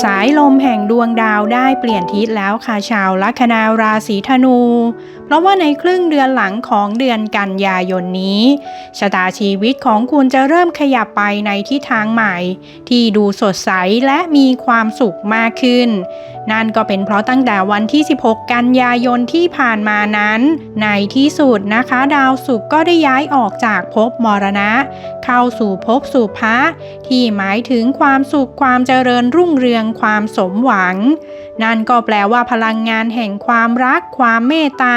สายลมแห่งดวงดาวได้เปลี่ยนทิศแล้วค่ะชาวลัคนาราศีธนู ราะว่าในครึ่งเดือนหลังของเดือนกันยายนนี้ชะตาชีวิตของคุณจะเริ่มขยับไปในทิศทางใหม่ ที่ดูสดใสและมีความสุขมากขึ้น นั่นก็เป็นเพราะตั้งแต่วันที่ 16 กันยายนที่ผ่านมานั้น ในที่สุดนะคะดาวศุกร์ก็ได้ย้ายออกจากภพมรณะ เข้าสู่ภพสุภะที่หมายถึงความสุขความเจริญรุ่งเรืองความสมหวัง นั่นก็แปลว่าพลังงานแห่งความรัก ความเมตตา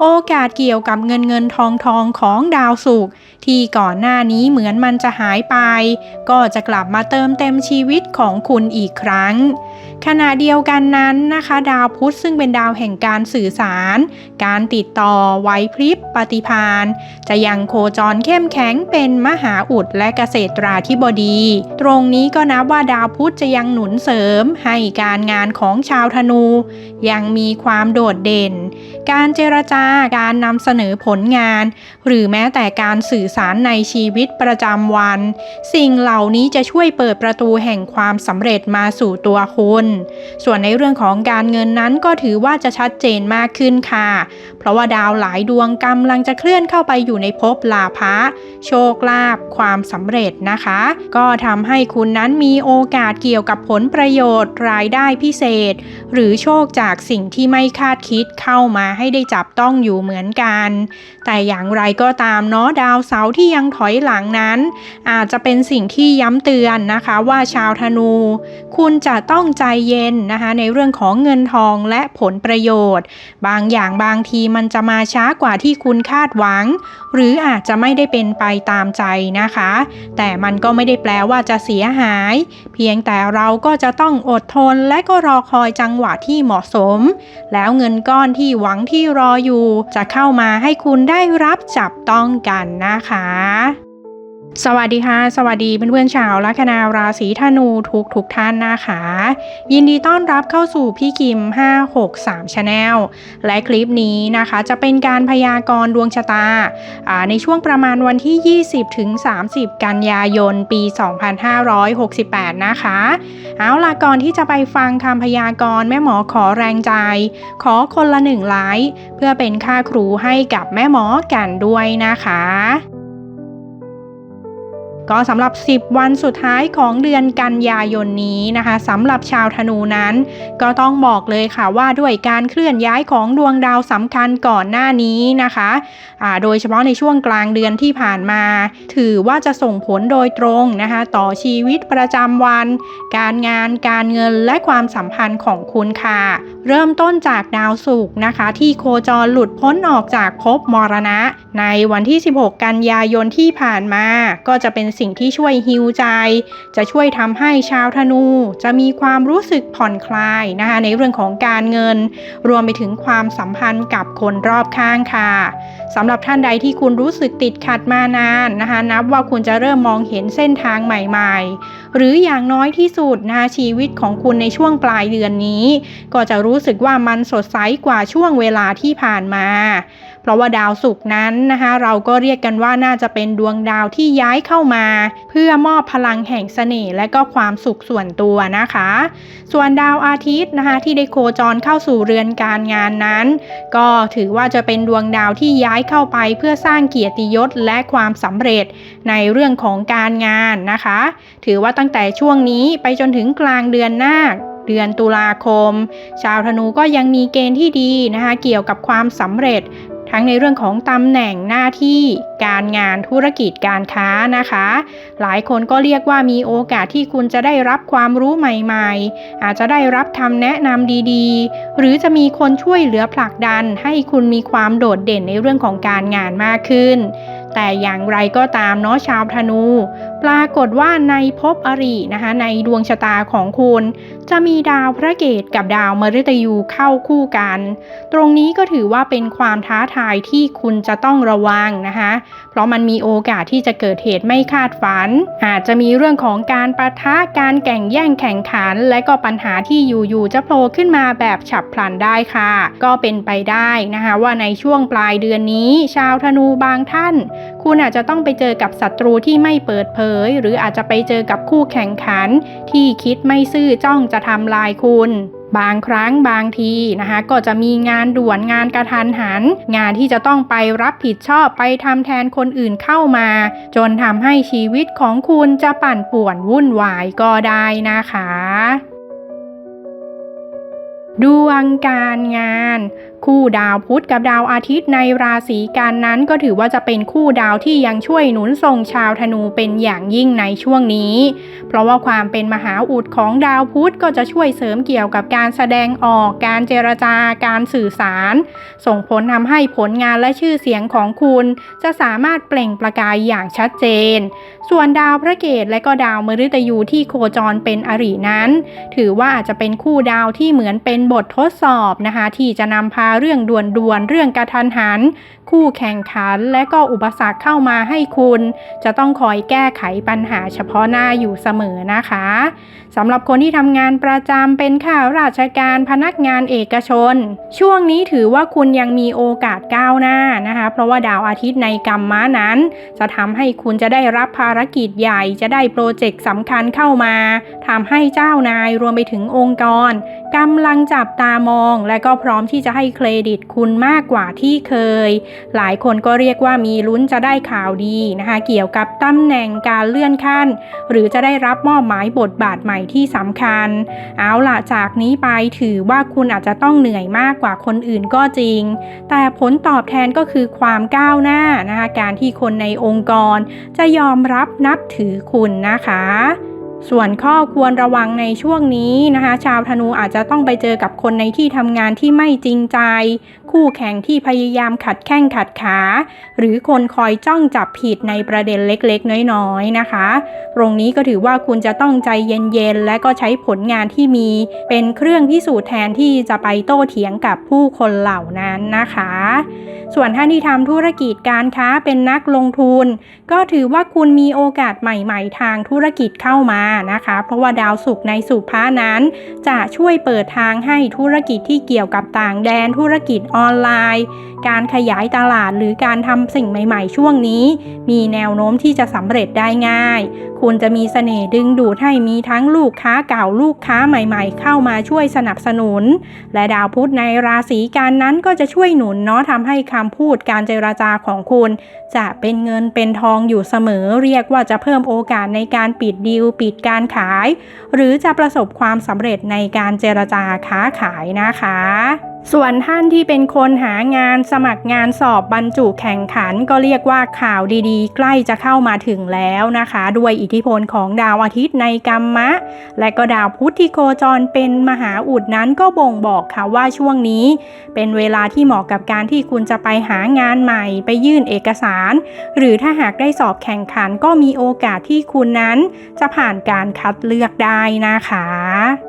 โอกาสเกี่ยวกับเงินเงินทองทองของดาวศุกร์ที่ก่อนหน้านี้เหมือนมันจะหายไป ก็จะกลับมาเติมเต็มชีวิตของคุณอีกครั้ง ขณะเดียวกันนั้นนะคะ ดาวพุธซึ่งเป็นดาวแห่งการสื่อสาร การติดต่อไหวพริบปฏิพานจะยังโคจรเข้มแข็งเป็นมหาอุดและเกษตราธิบดี ตรงนี้ก็นับว่าดาวพุธจะยังหนุนเสริมให้การงานของชาวธนู ยังมีความโดดเด่น การเจรจาการนำเสนอผลงาน หรือแม้แต่การสื่อสารในชีวิตประจำวัน สิ่งเหล่านี้จะช่วยเปิดประตูแห่งความสำเร็จมาสู่ตัวคุณ ส่วนในเรื่องของการเงินนั้นก็ถือว่าจะชัดเจนมากขึ้นค่ะ เพราะว่าดาวหลายดวงกำลังจะเคลื่อนเข้าไปอยู่ในภพลาภะโชคลาภความสำเร็จนะคะ ก็ทำให้คุณนั้นมีโอกาสเกี่ยวกับผลประโยชน์รายได้พิเศษ หรือโชคจากสิ่งที่ไม่คาดคิดเข้ามาให้ได้จับต้องอยู่เหมือนกัน แต่อย่างไรก็ตามเนาะดาวเสาร์ที่ยังถอยหลังนั้น อาจจะเป็นสิ่งที่ย้ำเตือนนะคะว่าชาวธนู คุณจะต้องใจเย็นนะคะในเรื่องของเงินทองและผลประโยชน์ บางอย่างบางทีมันจะมาช้ากว่าที่คุณคาดหวัง หรืออาจจะไม่ได้เป็นไปตามใจนะคะ แต่มันก็ไม่ได้แปลว่าจะเสียหาย เพียงแต่เราก็จะต้องอดทนและก็รอคอยจังหวะที่เหมาะสม แล้วเงินก้อนที่หวังที่รออยู่จะเข้ามาให้คุณได้รับจับต้องกันนะคะ สวัสดีค่ะ สวัสดีเพื่อนๆชาวลัคนาราศีธนูทุกทุกๆท่านนะคะ ยินดีต้อนรับเข้าสู่พี่กิม 563 Channel และคลิปนี้นะคะจะเป็นการพยากรณ์ดวงชะตาอ่าในช่วงประมาณวันที่ 20 ถึง 30 กันยายน ปี 2568 นะคะ เอาล่ะก่อนที่จะไปฟังคำพยากรณ์แม่หมอขอแรงใจ ขอคนละหนึ่งไลค์เพื่อเป็นค่าครูให้กับแม่หมอกันด้วยนะคะ ก็สำหรับ 10 วันสุดท้ายของเดือนกันยายนนี้นะคะสำหรับชาวธนูนั้น ก็ต้องบอกเลยค่ะว่าด้วยการเคลื่อนย้ายของดวงดาวสำคัญก่อนหน้านี้นะคะอ่าโดยเฉพาะในช่วงกลางเดือนที่ผ่านมา ถือว่าจะส่งผลโดยตรงนะคะต่อชีวิตประจำวัน การงานการเงินและความสัมพันธ์ของคุณค่ะ เริ่มต้นจากดาวศุกร์นะคะ ที่โคจรหลุดพ้นออกจากภพมรณะ ในวันที่ 16 กันยายนที่ผ่านมา ก็จะเป็นสิ่งที่ช่วยฮิวใจ จะช่วยทำให้ชาวธนู จะมีความรู้สึกผ่อนคลายนะคะในเรื่องของการเงิน รวมไปถึงความสัมพันธ์กับคนรอบข้างค่ะสำหรับท่านใดที่คุณรู้สึกติดขัดมานานนะคะ นับว่าคุณจะเริ่มมองเห็นเส้นทางใหม่ ๆ หรืออย่างน้อยที่สุดนะคะชีวิตของคุณในช่วงปลายเดือนนี้ ก็จะรู้สึกว่ามันสดใสกว่าช่วงเวลาที่ผ่านมา ราะว่าดาวศุกร์นั้นนะคะเราก็เรียกกันว่าน่าจะเป็นดวงดาวที่ย้ายเข้ามา เพื่อมอบพลังแห่งเสน่ห์และก็ความสุขส่วนตัวนะคะ ส่วนดาวอาทิตย์นะคะที่ได้โคจรเข้าสู่เรือนการงานนั้น ก็ถือว่าจะเป็นดวงดาวที่ย้ายเข้าไป เพื่อสร้างเกียรติยศและความสำเร็จในเรื่องของการงานนะคะ ถือว่าตั้งแต่ช่วงนี้ไปจนถึงกลางเดือนหน้าเดือนตุลาคม ชาวธนูก็ยังมีเกณฑ์ที่ดีนะคะ เกี่ยวกับความสำเร็จ ทั้งในเรื่องของตำแหน่งหน้าที่การงานธุรกิจการค้านะคะ หลายคนก็เรียกว่ามีโอกาสที่คุณจะได้รับความรู้ใหม่ๆ อาจจะได้รับคำแนะนำดีๆ หรือจะมีคนช่วยเหลือผลักดันให้คุณมีความโดดเด่นในเรื่องของการงานมากขึ้น แต่อย่างไรก็ตามเนาะชาวธนู ปรากฏว่าในภพอรินะคะในดวงชะตาของคุณ จะมีดาวพระเกตกับดาวมฤตยูเข้าคู่กัน ตรงนี้ก็ถือว่าเป็นความท้าทายที่คุณจะต้องระวังนะคะ ราะมันมีโอกาสที่จะเกิดเหตุไม่คาดฝัน อาจจะมีเรื่องของการประทะการแข่งแย่งแข่งขัน และก็ปัญหาที่อยู่ๆจะโผล่ขึ้นมาแบบฉับพลันได้ค่ะ ก็เป็นไปได้นะคะว่าในช่วงปลายเดือนนี้ ชาวธนูบางท่าน คุณอาจจะต้องไปเจอกับศัตรูที่ไม่เปิดเผย หรืออาจจะไปเจอกับคู่แข่งขัน ที่คิดไม่ซื่อจ้องจะทำลายคุณบางครั้งบางทีนะคะก็จะมีงานด่วนงานกระทันหัน งานที่จะต้องไปรับผิดชอบไปทำแทนคนอื่นเข้ามา จนทำให้ชีวิตของคุณจะปั่นป่วนวุ่นวายก็ได้นะคะ ดวงการงาน คู่ดาวพุธกับดาวอาทิตย์ในราศีกันนั้นก็ถือว่าจะเป็นคู่ดาวที่ยังช่วยหนุนส่งชาวธนูเป็นอย่างยิ่งในช่วงนี้ เพราะว่าความเป็นมหาอุดของดาวพุธก็จะช่วยเสริมเกี่ยวกับการแสดงออกการเจรจาการสื่อสาร ส่งผลทำให้ผลงานและชื่อเสียงของคุณ จะสามารถเปล่งประกายอย่างชัดเจน ส่วนดาวพระเกตและก็ดาวมฤตยูที่โคจรเป็นอรินั้น ถือว่าอาจจะเป็นคู่ดาวที่เหมือนเป็นบททดสอบนะคะที่จะนำพาเรื่องด่วนๆเรื่องกระทันหัน คู่แข่งขันและก็อุปสรรคเข้ามาให้คุณ จะต้องคอยแก้ไขปัญหาเฉพาะหน้าอยู่เสมอนะคะสำหรับคนที่ทำงานประจำเป็นข้าราชการพนักงานเอกชน ช่วงนี้ถือว่าคุณยังมีโอกาสก้าวหน้านะคะ เพราะว่าดาวอาทิตย์ในกรรมะนั้น จะทำให้คุณจะได้รับภารกิจใหญ่จะได้โปรเจกต์สำคัญเข้ามาทำให้เจ้านายรวมไปถึงองค์กรกำลังจับตามอง และก็พร้อมที่จะให้เครดิตคุณมากกว่าที่เคย หลายคนก็เรียกว่ามีลุ้นจะได้ข่าวดีนะคะ เกี่ยวกับตำแหน่งการเลื่อนขั้น หรือจะได้รับมอบหมายบทบาทใหม่ที่สำคัญ เอาล่ะจากนี้ไปถือว่าคุณอาจจะต้องเหนื่อยมากกว่าคนอื่นก็จริง แต่ผลตอบแทนก็คือความก้าวหน้านะคะการที่คนในองค์กร จะยอมรับนับถือคุณนะคะส่วนข้อควรระวังในช่วงนี้นะคะ ชาวธนูอาจจะต้องไปเจอกับคนในที่ทำงานที่ไม่จริงใจ คู่แข่งที่พยายามขัดแข้งขัดขา หรือคนคอยจ้องจับผิดในประเด็นเล็กๆ น้อยๆนะคะ ตรงนี้ก็ถือว่าคุณจะต้องใจเย็นๆ และก็ใช้ผลงานที่มี เป็นเครื่องพิสูจน์แทนที่จะไปโต้เถียงกับผู้คนเหล่านั้นนะคะ ส่วนท่านที่ทำธุรกิจการค้าเป็นนักลงทุน ก็ถือว่าคุณมีโอกาสใหม่ๆ ทางธุรกิจเข้ามานะคะ เพราะว่าดาวศุกร์ในสุภานั้น จะช่วยเปิดทางให้ธุรกิจที่เกี่ยวกับต่างแดนธุรกิจอออนไลน์ การขยายตลาดหรือการทำสิ่งใหม่ ๆ ช่วงนี้ มีแนวโน้มที่จะสำเร็จได้ง่าย คุณจะมีเสน่ห์ดึงดูดให้มีทั้งลูกค้าเก่าลูกค้าใหม่ๆ เข้ามาช่วยสนับสนุน และดาวพุธในราศีกันนั้นก็จะช่วยหนุนเนาะทำให้คำพูดการเจรจาของคุณ จะเป็นเงินเป็นทองอยู่เสมอ เรียกว่าจะเพิ่มโอกาสในการปิดดีลปิดการขาย หรือจะประสบความสำเร็จในการเจรจาค้าขายนะคะ ส่วนท่านที่เป็นคนหางานสมัครงานสอบบรรจุแข่งขันก็เรียกว่าข่าวดีๆ ใกล้จะเข้ามาถึงแล้วนะคะ ด้วยอิทธิพลของดาวอาทิตย์ในกรรมะ และก็ดาวพุธที่โคจรเป็นมหาอุดนั้นก็บ่งบอกค่ะว่าช่วงนี้ เป็นเวลาที่เหมาะกับการที่คุณจะไปหางานใหม่ ไปยื่นเอกสาร หรือถ้าหากได้สอบแข่งขันก็มีโอกาสที่คุณนั้น จะผ่านการคัดเลือกได้นะคะ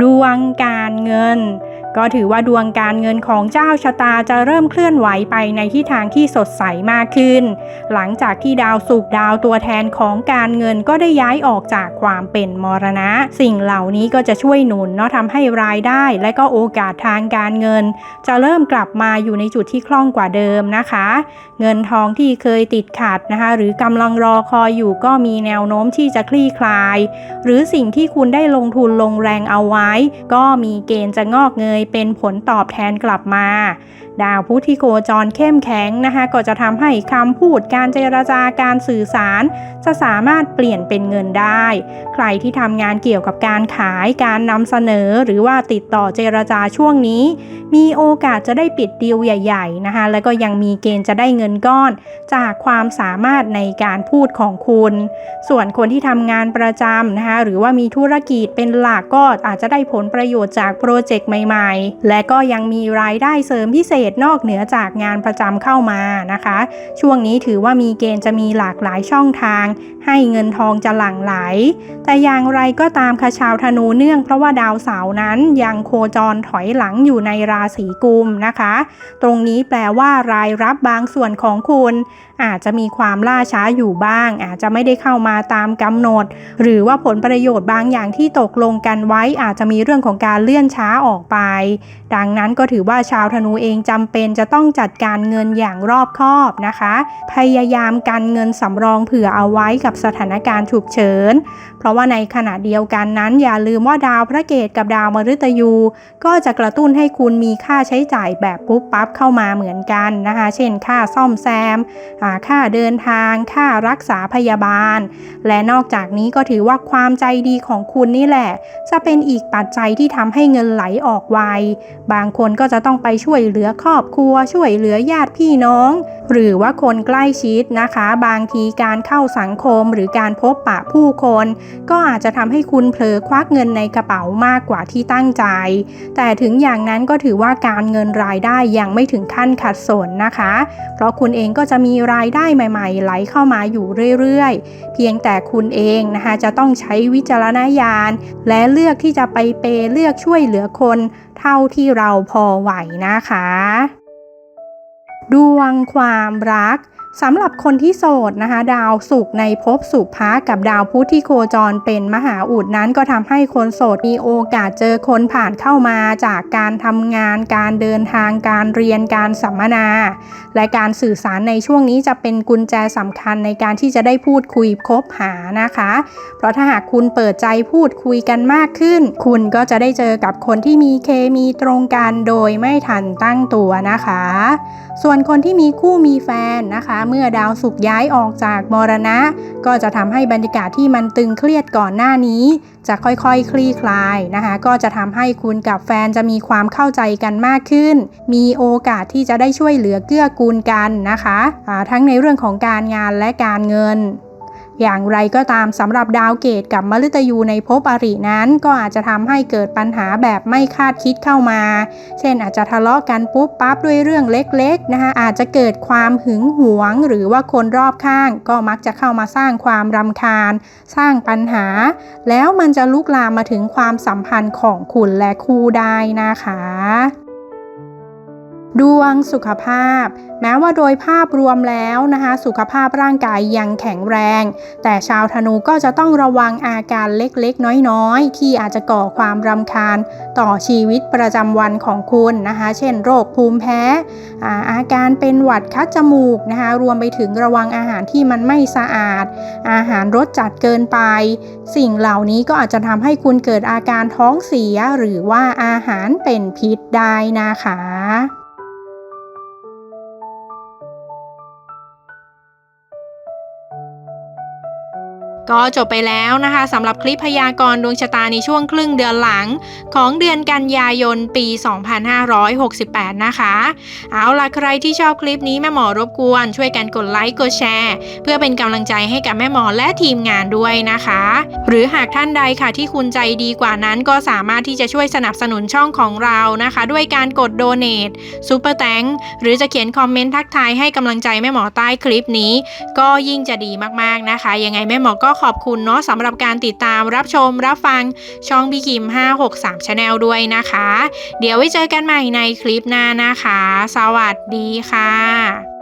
ดวงการเงิน ก็ถือว่าดวงการเงินของเจ้าชะตาจะเริ่มเคลื่อนไหวไปในทิศทางที่สดใสมากขึ้น หลังจากที่ดาวศุกดาวตัวแทนของการเงินก็ได้ย้ายออกจากความเป็นมรณะ สิ่งเหล่านี้ก็จะช่วยหนุนเนาะทำให้รายได้ และก็โอกาสทางการเงิน จะเริ่มกลับมาอยู่ในจุดที่คล่องกว่าเดิมนะคะ เงินทองที่เคยติดขัดนะคะ หรือกำลังรอคอยอยู่ก็มีแนวโน้มที่จะคลี่คลาย หรือสิ่งที่คุณได้ลงทุนลงแรงเอาไว้ก็มีเกณฑ์จะงอกเงยเป็นผลตอบแทนกลับมา ดาวพุธที่โคจรเข้มแข็งนะคะก็จะทำให้คำพูดการเจรจาการสื่อสาร จะสามารถเปลี่ยนเป็นเงินได้ ใครที่ทำงานเกี่ยวกับการขายการนำเสนอหรือว่าติดต่อเจรจาช่วงนี้ มีโอกาสจะได้ปิดดีลใหญ่ ๆนะคะแล้วก็ยังมีเกณฑ์จะได้เงินก้อน จากความสามารถในการพูดของคุณ ส่วนคนที่ทำงานประจำนะคะหรือว่ามีธุรกิจเป็นหลักก็อาจจะได้ผลประโยชน์จากโปรเจกต์ใหม่ ๆ และก็ยังมีรายได้เสริมพิเศษนอกเหนือจากงานประจำเข้ามานะคะ ช่วงนี้ถือว่ามีเกณฑ์จะมีหลากหลายช่องทาง ให้เงินทองจะหลั่งไหล แต่อย่างไรก็ตามค่ะชาวธนูเนื่องเพราะว่าดาวเสาร์นั้นยังโคจรถอยหลังอยู่ในราศีกุมนะคะ ตรงนี้แปลว่ารายรับบางส่วนของคุณ อาจจะมีความล่าช้าอยู่บ้าง อาจจะไม่ได้เข้ามาตามกำหนด หรือว่าผลประโยชน์บางอย่างที่ตกลงกันไว้ อาจจะมีเรื่องของการเลื่อนช้าออกไป ดังนั้นก็ถือว่าชาวธนูเองจำเป็นจะต้องจัดการเงินอย่างรอบคอบนะคะ พยายามกันเงินสำรองเผื่อเอาไว้กับสถานการณ์ฉุกเฉิน เพราะว่าในขณะเดียวกันนั้นอย่าลืมว่าดาวพระเกตกับดาวมฤตยู ก็จะกระตุ้นให้คุณมีค่าใช้จ่ายแบบปุ๊บปั๊บเข้ามาเหมือนกันนะคะ เช่นค่าซ่อมแซมอ่าค่าเดินทาง ค่ารักษาพยาบาล และนอกจากนี้ก็ถือว่าความใจดีของคุณนี่แหละ จะเป็นอีกปัจจัยที่ทำให้เงินไหลออกไว บางคนก็จะต้องไปช่วยเหลือครอบครัว ช่วยเหลือญาติพี่น้อง หรือว่าคนใกล้ชิดนะคะ บางทีการเข้าสังคมหรือการพบปะผู้คน ก็อาจจะทำให้คุณเผลอควักเงินในกระเป๋ามากกว่าที่ตั้งใจ แต่ถึงอย่างนั้นก็ถือว่าการเงินรายได้ยังไม่ถึงขั้นขัดสนนะคะ เพราะคุณเองก็จะมีรายได้ใหม่ ๆ ไหลเข้ามาอยู่เรื่อยๆ เพียงแต่คุณเองนะคะจะต้องใช้วิจารณญาณ และเลือกที่จะไปเปย์เลือกช่วยเหลือคน เท่าที่เราพอไหวนะคะ ดวงความรัก สำหรับคนที่โสดนะคะ ดาวศุกในภพสุภะกับดาวพุธที่โคจรเป็นมหาอุดนั้นก็ทำให้คนโสดมีโอกาสเจอคนผ่านเข้ามาจากการทำงาน การเดินทางการเรียนการสัมมนา และการสื่อสารในช่วงนี้จะเป็นกุญแจสำคัญในการที่จะได้พูดคุยคบหานะคะ เพราะถ้าหากคุณเปิดใจพูดคุยกันมากขึ้น คุณก็จะได้เจอกับคนที่มีเคมีตรงกันโดยไม่ทันตั้งตัวนะคะ ส่วนคนที่มีคู่มีแฟนนะคะเมื่อดาวศุกร์ย้ายออกจากมรณะ ก็จะทำให้บรรยากาศที่มันตึงเครียดก่อนหน้านี้ จะค่อยๆคคลี่คลายนะคะ ก็จะทำให้คุณกับแฟนจะมีความเข้าใจกันมากขึ้น มีโอกาสที่จะได้ช่วยเหลือเกื้อกูลกันนะคะะทั้งในเรื่องของการงานและการเงิน อย่างไรก็ตามสำหรับดาวเกตกับมฤตยูในภพอรินั้น ก็อาจจะทำให้เกิดปัญหาแบบไม่คาดคิดเข้ามา เช่นอาจจะทะเลาะกันปุ๊บปั๊บด้วยเรื่องเล็กๆนะคะอาจจะเกิดความหึงหวง หรือว่าคนรอบข้าง ก็มักจะเข้ามาสร้างความรำคาญ สร้างปัญหา แล้วมันจะลุกลามมาถึงความสัมพันธ์ของคุณและคู่ได้นะคะ ดวงสุขภาพ แม้ว่าโดยภาพรวมแล้วนะคะสุขภาพร่างกายยังแข็งแรง แต่ชาวธนูก็จะต้องระวังอาการเล็กๆ น้อยๆ ที่อาจจะก่อความรำคาญต่อชีวิตประจำวันของคุณนะคะ เช่น โรคภูมิแพ้อาอาการเป็นหวัดคัดจมูกนะคะรวมไปถึงระวังอาหารที่มันไม่สะอาด อาหารรสจัดเกินไป สิ่งเหล่านี้ก็อาจจะทำให้คุณเกิดอาการท้องเสียหรือว่าอาหารเป็นพิษได้นะคะ ก็จบไปแล้วนะคะสำหรับคลิปพยากรณ์ดวงชะตาในช่วงครึ่งเดือนหลัง ของเดือนกันยายนปี 2568 นะคะ เอาล่ะใครที่ชอบคลิปนี้แม่หมอรบกวน ช่วยกันกดไลค์กดแชร์ เพื่อเป็นกำลังใจให้กับแม่หมอและทีมงานด้วยนะคะ หรือหากท่านใดค่ะที่คุณใจดีกว่านั้นก็สามารถที่จะช่วยสนับสนุนช่องของเรานะคะ ด้วยการกดโดเน a t ซูเปอร์แตงหรือจะเขียนคอมเมนต์ทักทายให้กำลังใจแม่หมอใต้คลิปนี้ ก็ยิ่งจะดีมากๆนะคะ ยังไงแม่หมอก็ขอบคุณเนาะสำหรับการติดตามรับชมรับฟังช่องพี่กิม 563 Channel ด้วยนะคะ เดี๋ยวไว้เจอกันใหม่ในคลิปหน้านะคะ สวัสดีค่ะ